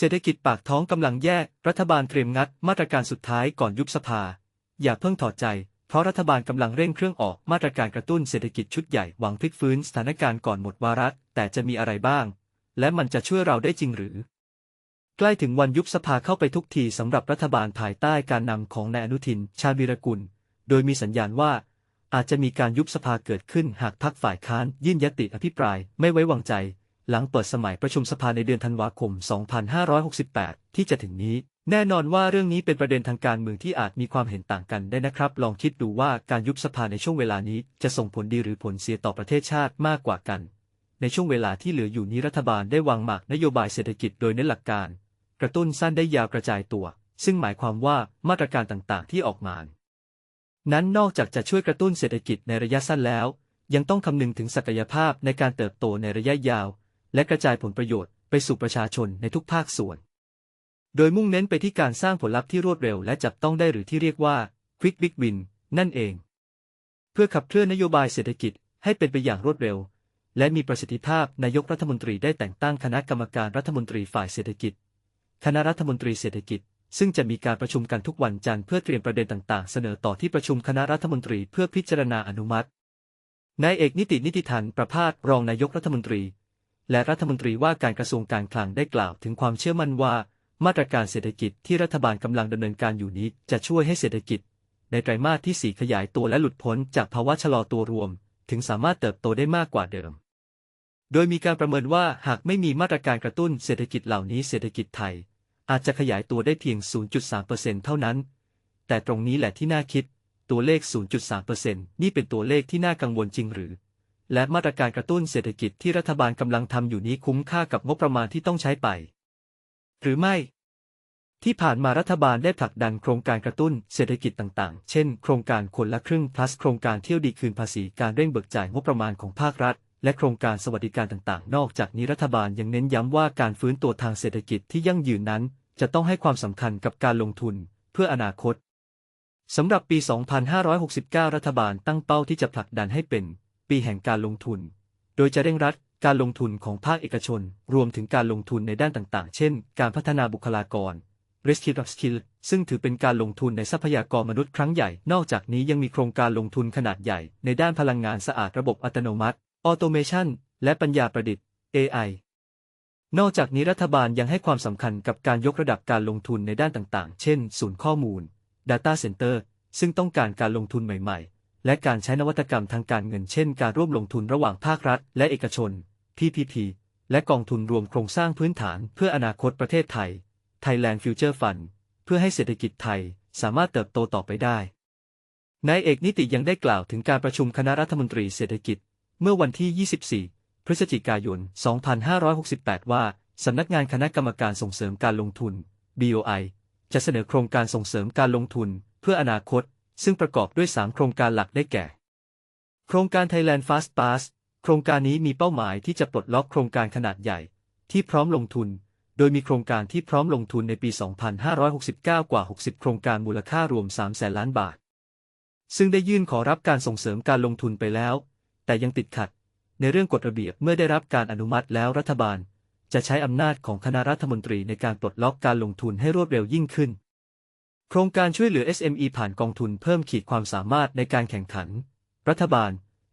เศรษฐกิจปากท้องกำลังแย่ รัฐบาลเตรียมงัดมาตรการสุดท้ายก่อนยุบสภา อย่าเพิ่งถอดใจ เพราะรัฐบาลกำลังเร่งเครื่องออกมาตรการกระตุ้นเศรษฐกิจชุดใหญ่หวังพลิกฟื้นสถานการณ์ก่อนหมดวาระแต่จะมีอะไรบ้าง และมันจะช่วยเราได้จริงหรือ ใกล้ถึงวันยุบสภาเข้าไปทุกทีสำหรับรัฐบาลภายใต้การนำของนายอนุทิน ชาญวีรกุล โดยมีสัญญาณว่า อาจจะมีการยุบสภาเกิดขึ้นหากพรรคฝ่ายค้านยื่นยติอภิปรายไม่ไว้วางใจ หลังเปิดสมัยประชุมสภาในเดือนธันวาคม 2568 ที่จะถึงนี้ แน่นอนว่าเรื่องนี้เป็นประเด็นทางการเมืองที่อาจมีความเห็นต่างกันได้นะครับ ลองคิดดูว่าการยุบสภาในช่วงเวลานี้จะส่งผลดีหรือผลเสียต่อประเทศชาติมากกว่ากัน ในช่วงเวลาที่เหลืออยู่นี้รัฐบาลได้วางหมากนโยบายเศรษฐกิจโดยเน้นหลักการ กระตุ้นสั้นได้ยาวกระจายตัว ซึ่งหมายความว่ามาตรการต่างๆ ที่ออกมา นั้นนอกจากจะช่วยกระตุ้นเศรษฐกิจในระยะสั้นแล้ว ยังต้องคำนึงถึงศักยภาพในการเติบโตในระยะยาว และกระจายผลประโยชน์ไปสู่ประชาชนในทุกภาคส่วน โดยมุ่งเน้นไปที่การสร้างผลลัพธ์ที่รวดเร็วและจับต้องได้หรือที่เรียกว่า Quick Big Win นั่นเอง เพื่อขับเคลื่อนนโยบายเศรษฐกิจให้เป็นไปอย่างรวดเร็ว และมีประสิทธิภาพนายกรัฐมนตรีได้แต่งตั้งคณะกรรมการรัฐมนตรีฝ่ายเศรษฐกิจ คณะรัฐมนตรีเศรษฐกิจ ซึ่งจะมีการประชุมกันทุกวันจันทร์เพื่อเตรียมประเด็นต่างๆ เสนอต่อที่ประชุมคณะรัฐมนตรีเพื่อพิจารณาอนุมัตินายเอกนิตินิติธันประภาสรองนายกรัฐมนตรี และรัฐมนตรีว่าการกระทรวงการคลังได้กล่าวถึงความเชื่อมั่นว่า มาตรการเศรษฐกิจที่รัฐบาลกำลังดำเนินการอยู่นี้จะช่วยให้เศรษฐกิจ ในไตรมาสที่ 4 ขยายตัวและหลุดพ้นจากภาวะชะลอตัวรวม ถึงสามารถเติบโตได้มากกว่าเดิม โดยมีการประเมินว่าหากไม่มีมาตรการกระตุ้นเศรษฐกิจเหล่านี้เศรษฐกิจไทย อาจจะขยายตัวได้เพียง 0.3%เท่านั้น แต่ตรงนี้แหละที่น่าคิด ตัวเลข 0.3%นี่เป็นตัวเลขที่น่ากังวลจริงหรือ และมาตรการกระตุ้นเศรษฐกิจที่รัฐบาลกำลังทำอยู่นี้คุ้มค่ากับงบประมาณที่ต้องใช้ไป หรือไม่ ที่ผ่านมารัฐบาลได้ผลักดันโครงการกระตุ้นเศรษฐกิจต่างๆ เช่น โครงการคนละครึ่ง plus โครงการเที่ยวดีคืนภาษีการเร่งเบิกจ่ายงบประมาณของภาครัฐ และโครงการสวัสดิการต่างๆ นอกจากนี้รัฐบาลยังเน้นย้ำว่าการฟื้นตัวทางเศรษฐกิจที่ยั่งยืนนั้น จะต้องให้ความสำคัญกับการลงทุน เพื่ออนาคตสำหรับปี 2569 รัฐบาลตั้งเป้าที่จะผลักดันให้เป็น ปีแห่งการลงทุน โดยจะเร่งรัดการลงทุนของภาคเอกชน รวมถึงการลงทุนในด้านต่าง ๆ เช่น การพัฒนาบุคลากร Reskill Upskill ซึ่งถือเป็นการลงทุนในทรัพยากรมนุษย์ครั้งใหญ่ นอกจากนี้ยังมีโครงการลงทุนขนาดใหญ่ ในด้านพลังงานสะอาดระบบอัตโนมัติ Automation และปัญญาประดิษฐ์ AI นอกจากนี้รัฐบาลยังให้ความสำคัญกับการยกระดับการลงทุนในด้านต่าง ๆ เช่น ศูนย์ข้อมูล Data Center ซึ่งต้องการการลงทุนใหม่ ๆ และการใช้นวัตกรรมทางการเงินเช่นการร่วมลงทุนระหว่างภาครัฐ และเอกชน PPP และกองทุนรวมโครงสร้างพื้นฐานเพื่ออนาคตประเทศไทย Thailand Future Fund เพื่อให้เศรษฐกิจไทยสามารถเติบโตต่อไปได้ นายเอกนิติยังได้กล่าวถึงการประชุมคณะรัฐมนตรีเศรษฐกิจ เมื่อวันที่ 24 พฤศจิกายน 2568 ว่า สำนักงานคณะกรรมการส่งเสริมการลงทุน BOI จะเสนอโครงการส่งเสริมการลงทุน เพื่ออนาคต ซึ่งประกอบด้วย 3 โครงการหลักได้แก่ โครงการ Thailand Fast Pass โครงการนี้มีเป้าหมายที่จะปลดล็อกโครงการขนาดใหญ่ ที่พร้อมลงทุน โดยมีโครงการที่พร้อมลงทุนในปี 2569 กว่า 60 โครงการมูลค่ารวม 3 แสนล้านบาท ซึ่งได้ยื่นขอรับการส่งเสริมการลงทุนไปแล้ว แต่ยังติดขัด ในเรื่องกฎระเบียบเมื่อได้รับการอนุมัติแล้วรัฐบาล จะใช้อำนาจของคณะรัฐมนตรีในการปลดล็อกการลงทุนให้รวดเร็วยิ่งขึ้น โครงการช่วยเหลือ SME ผ่านกองทุนเพิ่มขีดความสามารถในการแข่งขัน รัฐบาล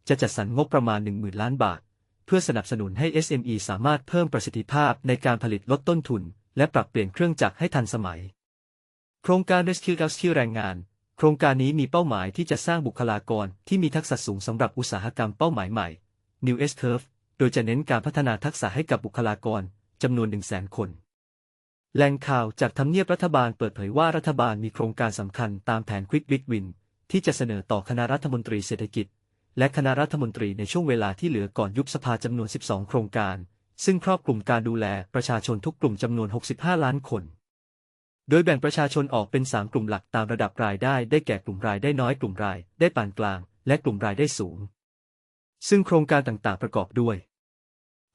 จะจัดสรรงบประมาณ 10,000 ล้านบาท เพื่อสนับสนุนให้ SME สามารถเพิ่มประสิทธิภาพในการผลิตลดต้นทุน และปรับเปลี่ยนเครื่องจักรให้ทันสมัย โครงการ Rescue Rescue แรงงาน โครงการนี้มีเป้าหมายที่จะสร้างบุคลากรที่มีทักษะสูงสำหรับอุตสาหกรรมเป้าหมายใหม่ New S Curve โดยจะเน้นการพัฒนาทักษะให้กับบุคลากรจำนวน 1,000 0 คน แหล่งข่าวจากทำเนียบรัฐบาลเปิดเผยว่ารัฐบาลมีโครงการสำคัญตามแผน Quick Big Win ที่จะเสนอต่อคณะรัฐมนตรีเศรษฐกิจ และคณะรัฐมนตรีในช่วงเวลาที่เหลือก่อนยุบสภาจำนวน 12 โครงการ ซึ่งครอบคลุมการดูแลประชาชนทุกกลุ่มจำนวน 65 ล้านคน โดยแบ่งประชาชนออกเป็น 3 กลุ่มหลักตามระดับรายได้ได้แก่กลุ่มรายได้น้อยกลุ่มรายได้ปานกลาง และกลุ่มรายได้สูง ซึ่งโครงการต่างๆ ประกอบด้วย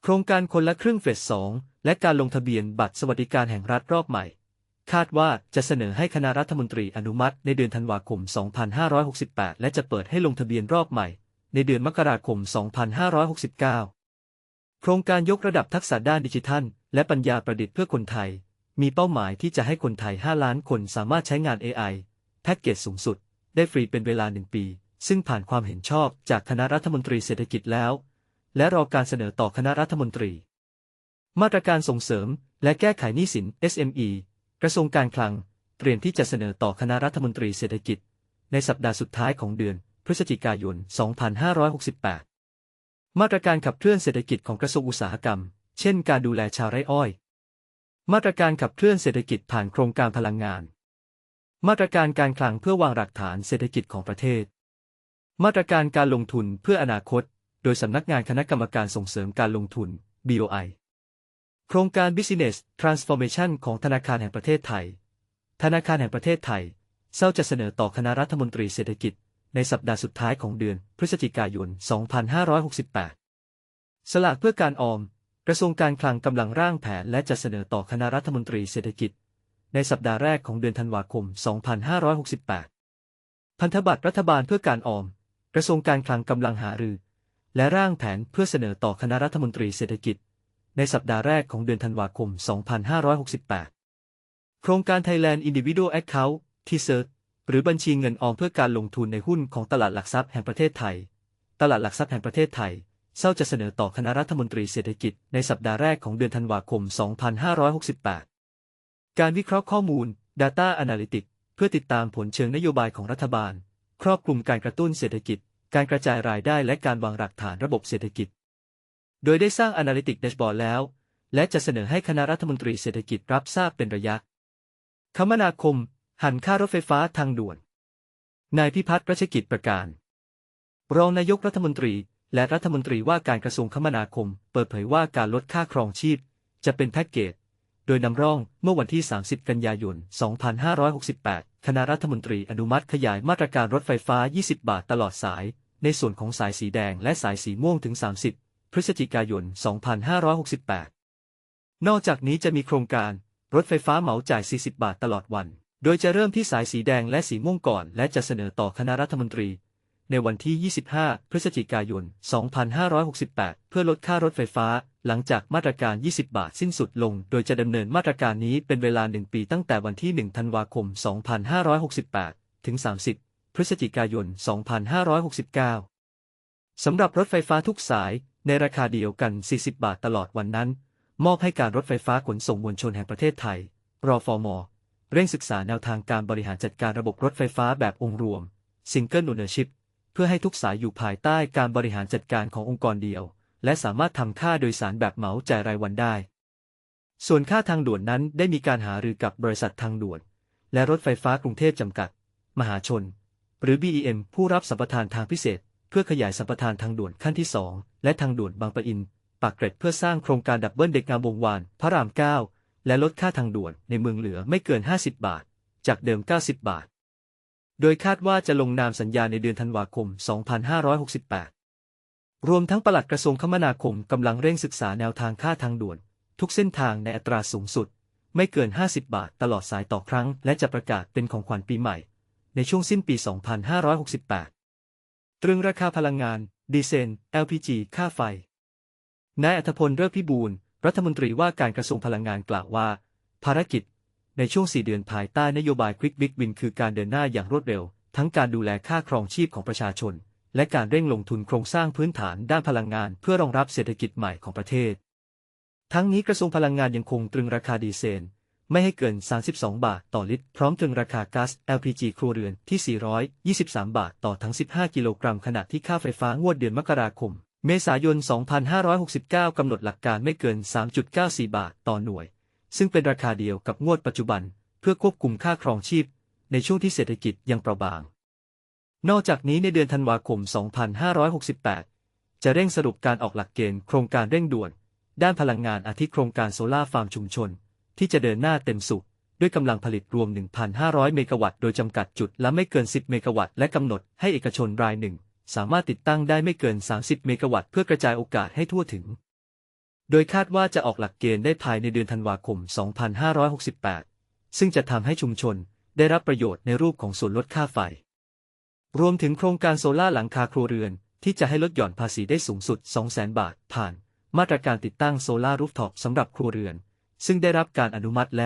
โครงการคนละครึ่งเฟสสอง และการลงทะเบียนบัตรสวัสดิการแห่งรัฐรอบใหม่ คาดว่าจะเสนอให้คณะรัฐมนตรีอนุมัติในเดือนธันวาคม 2568 และจะเปิดให้ลงทะเบียนรอบใหม่ ในเดือนมกราคม 2569 โครงการยกระดับทักษะด้านดิจิทัล และปัญญาประดิษฐ์เพื่อคนไทย มีเป้าหมายที่จะให้คนไทย 5 ล้านคนสามารถใช้งาน AI แพ็กเกจสูงสุด ได้ฟรีเป็นเวลาหนึ่งปี ซึ่งผ่านความเห็นชอบจากคณะรัฐมนตรีเศรษฐกิจแล้ว และรอการเสนอต่อคณะรัฐมนตรี มาตรการส่งเสริม และแก้ไขหนี้สิน SME กระทรวงการคลัง เตรียมที่จะเสนอต่อคณะรัฐมนตรีเศรษฐกิจ ในสัปดาห์สุดท้ายของเดือน พฤศจิกายน 2568 มาตรการขับเคลื่อนเศรษฐกิจของกระทรวงอุตสาหกรรม เช่น การดูแลชาวไร่อ้อย มาตรการขับเคลื่อนเศรษฐกิจผ่านโครงการพลังงาน มาตรการการคลังเพื่อวางรากฐานเศรษฐกิจของประเทศ มาตรการการลงทุนเพื่ออนาคต โดยสำนักงานคณะกรรมการส่งเสริมการลงทุน BOI โครงการ Business Transformation ของธนาคารแห่งประเทศไทย ธนาคารแห่งประเทศไทยเศร้าจะเสนอต่อคณะรัฐมนตรีเศรษฐกิจ ในสัปดาห์สุดท้ายของเดือนพฤศจิกายน 2568 สลากเพื่อการออม กระทรวงการคลังกำลังร่างแผนและจะเสนอต่อคณะรัฐมนตรีเศรษฐกิจ ในสัปดาห์แรกของเดือนธันวาคม 2568 พันธบัตรรัฐบาลเพื่อการออม กระทรวงการคลังกำลังหารือ และร่างแผนเพื่อเสนอต่อคณะรัฐมนตรีเศรษฐกิจ ในสัปดาห์แรกของเดือนธันวาคม 2568 โครงการ Thailand Individual Account t s e r หรือบัญชีเงินออมเพื่อการลงทุนในหุ้นของตลาดหลักทรัพย์แห่งประเทศไทย ตลาดหลักทรัพย์แห่งประเทศไทยเศร้าจะเสนอต่อคณะรัฐมนตรีเศรษฐกิจในสัปดาห์แรกของเดือนธันวาคม 2568 การวิเคราะห์ข้อมูล Data Analytics เพื่อติดตามผลเชิงนโยบายของรัฐบาล ครอบคลุมการกระตุ้นเศรษฐกิจ การกระจายรายได้และการวางรากฐานระบบเศรษฐกิจ โดยได้สร้าง Analytic Dashboard แล้ว และจะเสนอให้คณะรัฐมนตรีเศรษฐกิจรับทราบเป็นระยะ คมนาคม หันค่ารถไฟฟ้าทางด่วน นายพิพัฒน์รัชกิจประการ รองนายกรัฐมนตรี และรัฐมนตรีว่าการกระทรวงคมนาคม เปิดเผยว่าการลดค่าครองชีพ จะเป็นแพ็กเกจ โดยนำร่องเมื่อวันที่ 30 กันยายน 2568 คณะรัฐมนตรีอนุมัติขยายมาตรการรถไฟฟ้า 20 บาทตลอดสาย ในส่วนของสายสีแดงและสายสีม่วงถึง 30 พฤศจิกายน 2568 นอกจากนี้จะมีโครงการรถไฟฟ้าเหมาจ่าย 40 บาทตลอดวัน โดยจะเริ่มที่สายสีแดงและสีม่วงก่อน และจะเสนอต่อคณะรัฐมนตรี ในวันที่ 25 พฤศจิกายน 2568 เพื่อลดค่ารถไฟฟ้า หลังจากมาตรการ 20 บาทสิ้นสุดลง โดยจะดำเนินมาตรการนี้เป็นเวลา 1 ปีตั้งแต่วันที่ 1 ธันวาคม 2568 ถึง 30 พฤศจิกายน 2569 สำหรับรถไฟฟ้าทุกสาย ในราคาเดียวกัน 40 บาทตลอดวันนั้น มอบให้การรถไฟฟ้าขนส่งมวลชนแห่งประเทศไทย รอฟมอเร่งศึกษาแนวทางการบริหารจัดการระบบรถไฟฟ้าแบบองค์รวม Single Ownership เพื่อให้ทุกสายอยู่ภายใต้การบริหารจัดการขององค์กรเดียว และสามารถทำค่าโดยสารแบบเหมาจ่ายรายวันได้ ส่วนค่าทางด่วนนั้นได้มีการหารือกับบริษัททางด่วน และรถไฟฟ้ากรุงเทพจำกัด มหาชน หรือ BEM ผู้รับสัมปทานทางพิเศษ เพื่อขยายสัมปทานทางด่วนขั้นที่ 2 และทางด่วนบางปะอิน ปากเกร็ดเพื่อสร้างโครงการดับเบิลเด็กงามวงวาน พระราม 9 และลดค่าทางด่วนในเมืองเหลือไม่เกิน 50 บาท จากเดิม 90 บาท โดยคาดว่าจะลงนามสัญญาในเดือนธันวาคม 2568 รวมทั้งปลัดกระทรวงคมนาคมกำลังเร่งศึกษาแนวทางค่าทางด่วน ทุกเส้นทางในอัตราสูงสุด ไม่เกิน 50 บาท ตลอดสายต่อครั้ง และจะประกาศเป็นของขวัญปีใหม่ ในช่วงสิ้นปี 2568 ตรึงราคาพลังงาน ดีเซล LPG ค่าไฟ นายอัธพลเลิศพิบูล รัฐมนตรีว่าการกระทรวงพลังงานกล่าวว่า ภารกิจ ในช่วง 4 เดือนภายใต้นโยบาย Quick Big Win คือการเดินหน้าอย่างรวดเร็ว ทั้งการดูแลค่าครองชีพของประชาชน และการเร่งลงทุนโครงสร้างพื้นฐานด้านพลังงาน เพื่อรองรับเศรษฐกิจใหม่ของประเทศ ทั้งนี้กระทรวงพลังงานยังคงตรึงราคาดีเซล ไม่ให้เกิน 32 บาทต่อลิตร พร้อมตรึงราคาก๊าซ LPG ครัวเรือนที่ 423 บาทต่อทั้ง 15 กิโลกรัม ขณะที่ค่าไฟฟ้างวดเดือนมกราคม เมษายน 2569 กำหนดหลักการไม่เกิน 3.94 บาทต่อหน่วย ซึ่งเป็นราคาเดียวกับงวดปัจจุบัน เพื่อควบคุมค่าครองชีพ ในช่วงที่เศรษฐกิจยังเปราะบาง นอกจากนี้ในเดือนธันวาคม 2568 จะเร่งสรุปการออกหลักเกณฑ์โครงการเร่งด่วน ด้านพลังงานอาทิโครงการโซลาร์ฟาร์มชุมชน ที่จะเดินหน้าเต็มสูบด้วยกำลังผลิตรวม 1,500 เมกะวัตต์ โดยจำกัดจุดละไม่เกิน 10 เมกะวัตต์ และกำหนดให้เอกชนรายหนึ่ง สามารถติดตั้งได้ไม่เกิน 30 เมกะวัตต์เพื่อกระจายโอกาสให้ทั่วถึง โดยคาดว่าจะออกหลักเกณฑ์ได้ภายในเดือนธันวาคม 2568 ซึ่งจะทำให้ชุมชนได้รับประโยชน์ในรูปของส่วนลดค่าไฟ รวมถึงโครงการโซล่าหลังคาครัวเรือน ที่จะให้ลดหย่อนภาษีได้สูงสุด 200,000 บาท ผ่าน มาตรการติดตั้งโซล่ารูฟท็อปสำหรับครัวเรือน ซึ่งได้รับการอนุมัติแล้ว